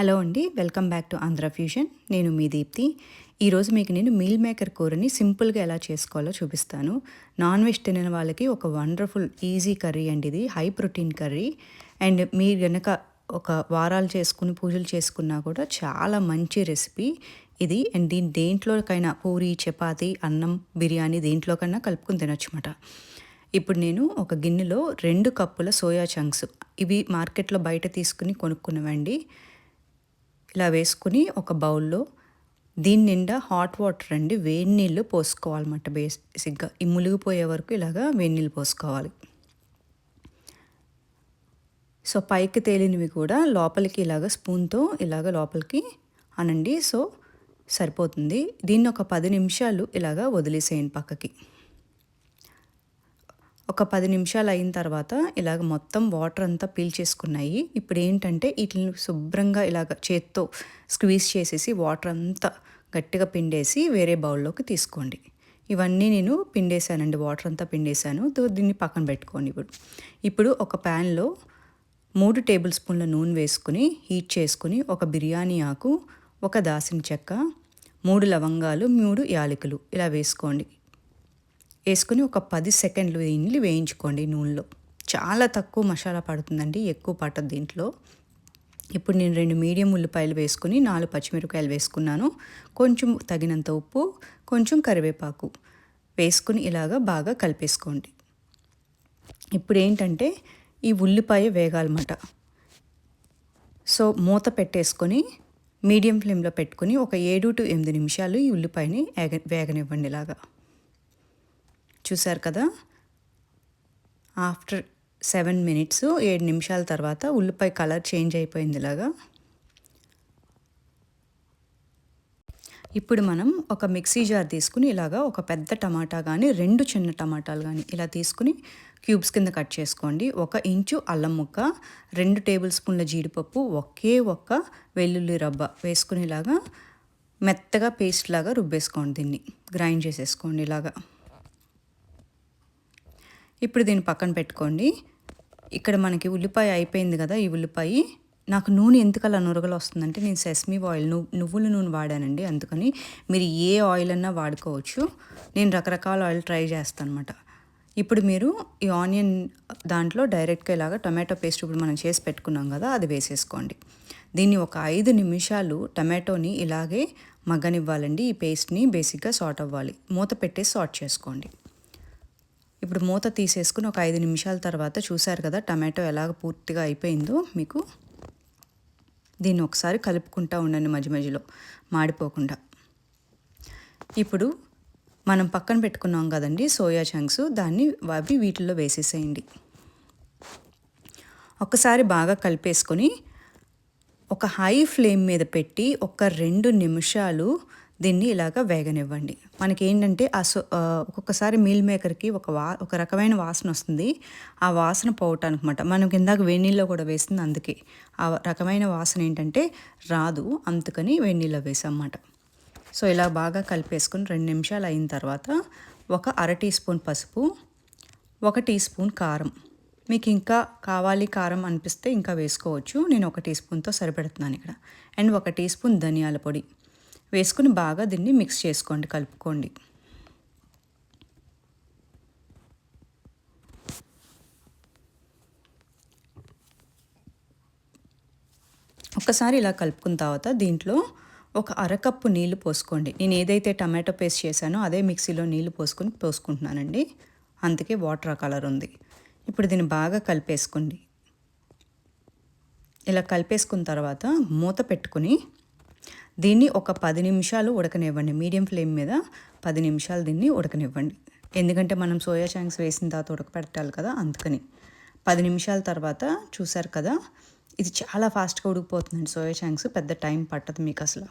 Hello అండి welcome back to Andhra fusion నేను మీ దీప్తి. ఈరోజు మీకు నేను మీల్ మేకర్ కూరని సింపుల్గా ఎలా చేసుకోవాలో చూపిస్తాను. నాన్ వెజ్ తినని వాళ్ళకి ఒక వండర్ఫుల్ ఈజీ కర్రీ అండి ఇది హై ప్రోటీన్ కర్రీ. అండ్ మీరు కనుక ఒక వారాలు చేసుకుని పూజలు చేసుకున్నా కూడా చాలా మంచి రెసిపీ ఇది. అండ్ దీని దేంట్లోకైనా పూరి చపాతి అన్నం బిర్యానీ దేంట్లోకైనా కలుపుకుని తినొచ్చమాట ఇప్పుడు నేను ఒక గిన్నెలో రెండు కప్పుల సోయా చంక్స్ ఇవి మార్కెట్లో బయట తీసుకుని కొనుక్కున్నవండి. ఇలా వేసుకుని ఒక బౌల్లో దీని నిండా హాట్ వాటర్ అండి వేడి నీళ్ళు పోసుకోవాలన్నమాట బేసిక్గా. ఈ మునిగిపోయే వరకు ఇలాగా వేడి నీళ్ళు పోసుకోవాలి. సో పైకి తేలినవి కూడా లోపలికి ఇలాగ స్పూన్తో ఇలాగ లోపలికి అనండి. సో సరిపోతుంది. దీన్ని ఒక పది నిమిషాలు ఇలాగ వదిలేసేయండి పక్కకి. ఒక పది నిమిషాలు అయిన తర్వాత ఇలాగ మొత్తం వాటర్ అంతా పీల్చేసుకున్నాయి ఇప్పుడు ఏంటంటే వీటిని శుభ్రంగా ఇలాగ చేత్తో స్క్వీజ్ చేసేసి వాటర్ అంతా గట్టిగా పిండేసి వేరే బౌల్లోకి తీసుకోండి. ఇవన్నీ నేను పిండేశానండి వాటర్ అంతా పిండేశాను. దీన్ని పక్కన పెట్టుకోండి ఇప్పుడు. ఇప్పుడు ఒక ప్యాన్లో మూడు టేబుల్ స్పూన్ల నూనె వేసుకుని హీట్ చేసుకుని ఒక బిర్యానీ ఆకు ఒక దాసిన చెక్క మూడు లవంగాలు మూడు యాలకులు ఇలా వేసుకోండి. వేసుకుని ఒక పది సెకండ్లు దీన్ని వేయించుకోండి నూనెలో. చాలా తక్కువ మసాలా పడుతుందండి ఎక్కువ పట్టదు దీంట్లో. ఇప్పుడు నేను రెండు మీడియం ఉల్లిపాయలు వేసుకుని నాలుగు పచ్చిమిరపకాయలు వేసుకున్నాను. కొంచెం తగినంత ఉప్పు కొంచెం కరివేపాకు వేసుకుని ఇలాగా బాగా కలిపేసుకోండి. ఇప్పుడు ఏంటంటే ఈ ఉల్లిపాయ వేగాలన్నమాట. సో మూత పెట్టేసుకొని మీడియం ఫ్లేమ్లో పెట్టుకుని ఒక ఏడు టు ఎనిమిది నిమిషాలు ఈ ఉల్లిపాయని వేగనివ్వండి ఇలాగా. చూసారు కదా? ఆఫ్టర్ సెవెన్ మినిట్స్ ఏడు నిమిషాల తర్వాత ఉల్లిపాయ కలర్ చేంజ్ అయిపోయింది ఇలాగా ఇప్పుడు మనం ఒక మిక్సీ జార్ తీసుకుని ఇలాగా ఒక పెద్ద టమాటా కానీ రెండు చిన్న టమాటాలు కానీ ఇలా తీసుకుని క్యూబ్స్ కింద కట్ చేసుకోండి. ఒక ఇంచు అల్లం ముక్క రెండు టేబుల్ స్పూన్ల జీడిపప్పు ఒకే ఒక్క వెల్లుల్లి రబ్బ వేసుకుని ఇలాగా మెత్తగా పేస్ట్ లాగా రుబ్బేసుకోండి దీన్ని. గ్రైండ్ చేసేసుకోండి ఇలాగా. ఇప్పుడు దీన్ని పక్కన పెట్టుకోండి. ఇక్కడ మనకి ఉల్లిపాయ అయిపోయింది కదా ఈ ఉల్లిపాయ. నాకు నూనె ఎందుకలా నురగలు వస్తుందంటే నేను సెస్మీ ఆయిల్ నువ్వు నువ్వుల నూనె వాడానండి అందుకని మీరు ఏ ఆయిల్ అన్నా వాడుకోవచ్చు. నేను రకరకాల ఆయిల్ ట్రై చేస్తాను అనమాట ఇప్పుడు మీరు ఈ ఆనియన్ దాంట్లో డైరెక్ట్గా ఇలాగా టమాటో పేస్ట్ ఇప్పుడు మనం చేసి పెట్టుకున్నాం కదా అది వేసేసుకోండి. దీన్ని ఒక ఐదు నిమిషాలు టమాటోని ఇలాగే మగ్గనివ్వాలండి. ఈ పేస్ట్ని బేసిక్గా సార్ట్ అవ్వాలి. మూత పెట్టేసి సార్ట్ చేసుకోండి. ఇప్పుడు మూత తీసేసుకుని ఒక ఐదు నిమిషాల తర్వాత చూశారు కదా టమాటో ఎలాగ పూర్తిగా అయిపోయిందో మీకు. దీన్ని ఒకసారి కలుపుకుంటూ ఉండండి మధ్య మధ్యలో మాడిపోకుండా. ఇప్పుడు మనం పక్కన పెట్టుకున్నాం కదండి సోయా చంక్స్. దాన్ని అవి వీటిల్లో వేసేసేయండి. ఒకసారి బాగా కలిపేసుకొని ఒక హై ఫ్లేమ్ మీద పెట్టి ఒక రెండు నిమిషాలు దీన్ని ఇలాగ వేగనివ్వండి. మనకి ఏంటంటే ఆ సో ఒక్కొక్కసారి మీల్ మేకర్కి ఒక వా ఒక రకమైన వాసన వస్తుంది. ఆ వాసన పోవటానికి అనమాట మనం ఇందాక వేణీళ్ళలో కూడా వేస్తుంది అందుకే. ఆ రకమైన వాసన ఏంటంటే రాదు. అందుకని వేణీళ్ళలో వేసామన్నమాట. సో ఇలా బాగా కలిపేసుకుని రెండు నిమిషాలు అయిన తర్వాత ఒక అర టీ స్పూన్ పసుపు ఒక టీ స్పూన్ కారం. మీకు ఇంకా కావాలి కారం అనిపిస్తే ఇంకా వేసుకోవచ్చు. నేను ఒక టీ స్పూన్తో సరిపెడుతున్నాను ఇక్కడ. అండ్ ఒక టీ స్పూన్ ధనియాల పొడి. వేసుకుని బాగా దీన్ని మిక్స్ చేసుకోండి కలుపుకోండి. ఒక్కసారి ఇలా కలుపుకున్న తర్వాత దీంట్లో ఒక అరకప్పు నీళ్ళు పోసుకోండి. నేను ఏదైతే టమాటో పేస్ట్ చేశానో అదే మిక్సీలో నీళ్ళు పోసుకొని పోసుకుంటున్నానండి. అందుకే వాటర్ కలర్ ఉంది. ఇప్పుడు దీన్ని బాగా కలిపేసుకోండి. ఇలా కలిపేసుకున్న తర్వాత మూత పెట్టుకుని దీన్ని ఒక పది నిమిషాలు ఉడకనివ్వండి. మీడియం ఫ్లేమ్ మీద పది నిమిషాలు దీన్ని ఉడకనివ్వండి. ఎందుకంటే మనం సోయా చాంక్స్ వేసిన తర్వాత ఉడకపెట్టాలి కదా అందుకని. పది నిమిషాల తర్వాత చూసారు కదా ఇది చాలా ఫాస్ట్గా ఉడికిపోతుందండి సోయా చాంక్స్. పెద్ద టైం పట్టదు మీకు అసలు.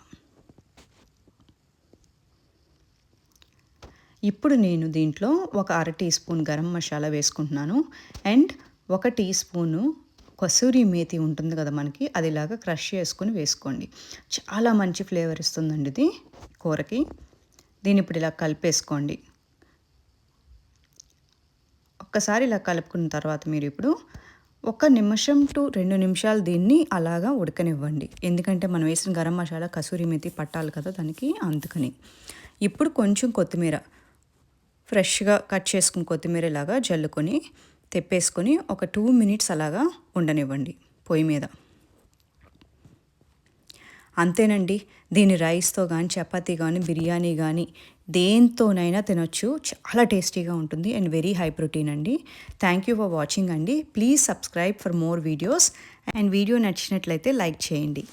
ఇప్పుడు నేను దీంట్లో ఒక అర టీ స్పూన్ గరం మసాలా వేసుకుంటున్నాను. అండ్ ఒక టీ స్పూను కసూరి మేతి ఉంటుంది కదా మనకి అది ఇలాగా క్రష్ చేసుకొని వేసుకోండి. చాలా మంచి ఫ్లేవర్ ఇస్తుందండి ఇది కూరకి. దీన్ని ఇప్పుడు ఇలా కలిపేసుకోండి. ఒక్కసారి ఇలా కలుపుకున్న తర్వాత మీరు ఇప్పుడు ఒక నిమిషం టు రెండు నిమిషాలు దీన్ని అలాగా ఉడకనివ్వండి. ఎందుకంటే మనం వేసిన గరం మసాలా కసూరి మెతి పట్టాలి కదా దానికి అందుకని. ఇప్పుడు కొంచెం కొత్తిమీర ఫ్రెష్గా కట్ చేసుకుని కొత్తిమీర ఇలాగా జల్లుకొని తెప్పేసుకొని ఒక టూ మినిట్స్ అలాగా ఉండనివ్వండి పొయ్యి మీద. అంతేనండి దీని రైస్తో కానీ చపాతీ కానీ బిర్యానీ కానీ దేంతోనైనా తినొచ్చు. చాలా టేస్టీగా ఉంటుంది అండ్ వెరీ హై ప్రోటీన్ అండి. థ్యాంక్ యూ ఫర్ వాచింగ్ అండి. Please subscribe for more videos and video నచ్చినట్లయితే లైక్ చేయండి.